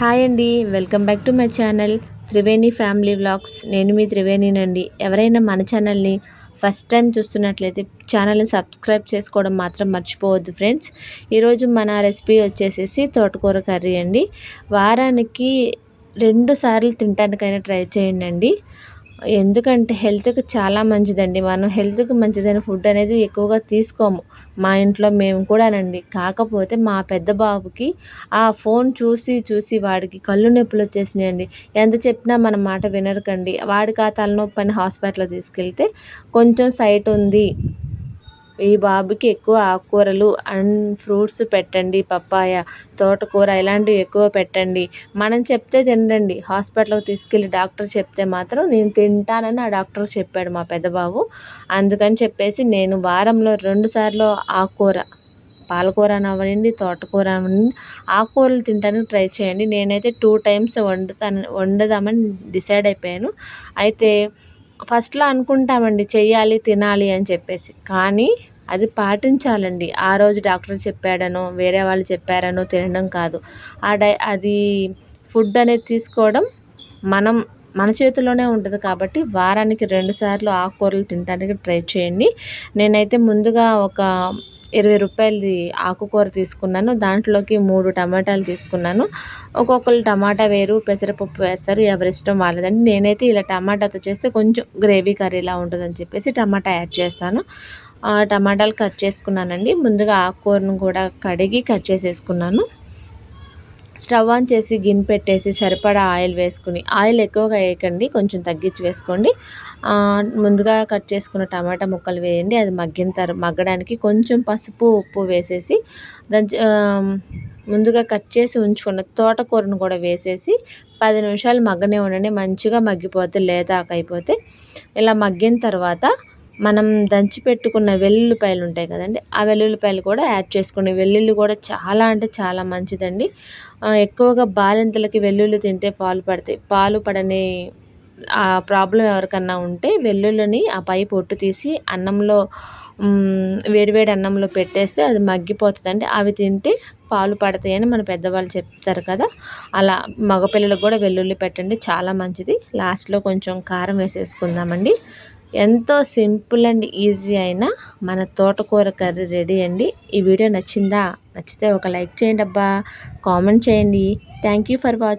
Hi అండి welcome back to my channel Triveni family vlogs. నేను మీ త్రివేణినండి. ఎవరైనా మన ఛానల్ని ఫస్ట్ టైం చూస్తున్నట్లయితే ఛానల్ని సబ్స్క్రైబ్ చేసుకోవడం మాత్రం మర్చిపోవద్దు ఫ్రెండ్స్. ఈరోజు మన రెసిపీ వచ్చేసేసి తోటకూర కర్రీ అండి. వారానికి రెండు సార్లు తినటానికైనా ట్రై చేయండి ఎందుకంటే హెల్త్కి చాలా మంచిదండి. మనం హెల్త్కి మంచిదైన ఫుడ్ అనేది ఎక్కువగా తీసుకోము. మా ఇంట్లో మేము కూడానండి. కాకపోతే మా పెద్ద బాబుకి ఆ ఫోన్ చూసి చూసి వాడికి కళ్ళు నొప్పులు వచ్చేసినాయండి. ఎంత చెప్పినా మన మాట వినరకండి. వాడికి ఆ తలనొప్పి అని హాస్పిటల్లో తీసుకెళ్తే కొంచెం సైట్ ఉంది. ఈ బాబుకి ఎక్కువ ఆకుకూరలు అండ్ ఫ్రూట్స్ పెట్టండి పప్పాయ తోటకూర ఇలాంటివి ఎక్కువ పెట్టండి. మనం చెప్తే తినండి. హాస్పిటల్కి తీసుకెళ్ళి డాక్టర్ చెప్తే మాత్రం నేను తింటానని ఆ డాక్టర్ చెప్పాడు మా పెద్దబాబు. అందుకని చెప్పేసి నేను వారంలో రెండు సార్లు ఆకుకూర పాలకూర అవ్వండి తోటకూర అవ్వండి ఆకుకూరలు తింటానికి ట్రై చేయండి. నేనైతే టూ టైమ్స్ వండుతాను వండుదామని డిసైడ్ అయిపోయాను. అయితే ఫస్ట్లో అనుకుంటామండి చెయ్యాలి తినాలి అని చెప్పేసి. కానీ అది పాటించాలండి. ఆ రోజు డాక్టర్ చెప్పాడనో వేరే వాళ్ళు చెప్పారనో తినడం కాదు. ఆ డై అది ఫుడ్ అనేది తీసుకోవడం మనం మన చేతిలోనే ఉంటుంది కాబట్టి వారానికి రెండు సార్లు ఆకుకూరలు తినడానికి ట్రై చేయండి. నేనైతే ముందుగా ఒక ఇరవై రూపాయలది ఆకుకూర తీసుకున్నాను. దాంట్లోకి మూడు టమాటాలు తీసుకున్నాను. ఒక్కొక్కరు టమాటా వేరు పెసరపప్పు వేస్తారు. ఎవరిష్టం వాళ్ళదండి. నేనైతే ఇలా టమాటాతో చేస్తే కొంచెం గ్రేవీ కర్రీలా ఉంటుందని చెప్పేసి టమాటా యాడ్ చేస్తాను. టమాటాలు కట్ చేసుకున్నానండి. ముందుగా ఆకుకూరను కూడా కడిగి కట్ చేసేసుకున్నాను. స్టవ్ ఆన్ చేసి గిన్నె పెట్టేసి సరిపడా ఆయిల్ వేసుకుని ఆయిల్ ఎక్కువగా వేయకండి కొంచెం తగ్గించి వేసుకోండి. ముందుగా కట్ చేసుకున్న టమాటా ముక్కలు వేయండి అది మగ్గిన తర్వాత మగ్గడానికి కొంచెం పసుపు ఉప్పు వేసేసి దాని ముందుగా కట్ చేసి ఉంచుకున్న తోటకూరను కూడా వేసేసి పది నిమిషాలు మగ్గనే ఉండండి మంచిగా మగ్గిపోతే లేతాకైపోతే ఇలా మగ్గిన తర్వాత మనం దంచి పెట్టుకున్న వెల్లుల్లిపాయలు ఉంటాయి కదండి ఆ వెల్లుల్లిపాయలు కూడా యాడ్ చేసుకోండి. వెల్లుల్లి కూడా చాలా అంటే చాలా మంచిదండి. ఎక్కువగా బాలింతలకి వెల్లుల్లి తింటే పాలు పడతాయి పాలు పడని ఆ ప్రాబ్లం ఎవరికన్నా ఉంటే వెల్లుల్లిని ఆ పై పొట్టు తీసి అన్నంలో వేడివేడి అన్నంలో పెట్టేస్తే అది మగ్గిపోతుందండి. అవి తింటే పాలు పడతాయని మన పెద్దవాళ్ళు చెప్తారు కదా. అలా మగపిల్లలకు కూడా వెల్లుల్లి పెట్టండి చాలా మంచిది. లాస్ట్లో కొంచెం కారం వేసేసుకుందామండి. ఎంతో సింపుల్ అండ్ ఈజీ అయిన మన తోటకూర కర్రీ రెడీ అండి. ఈ వీడియో నచ్చిందా? నచ్చితే ఒక లైక్ చేయండి అబ్బా. కామెంట్ చేయండి. Thank you for watching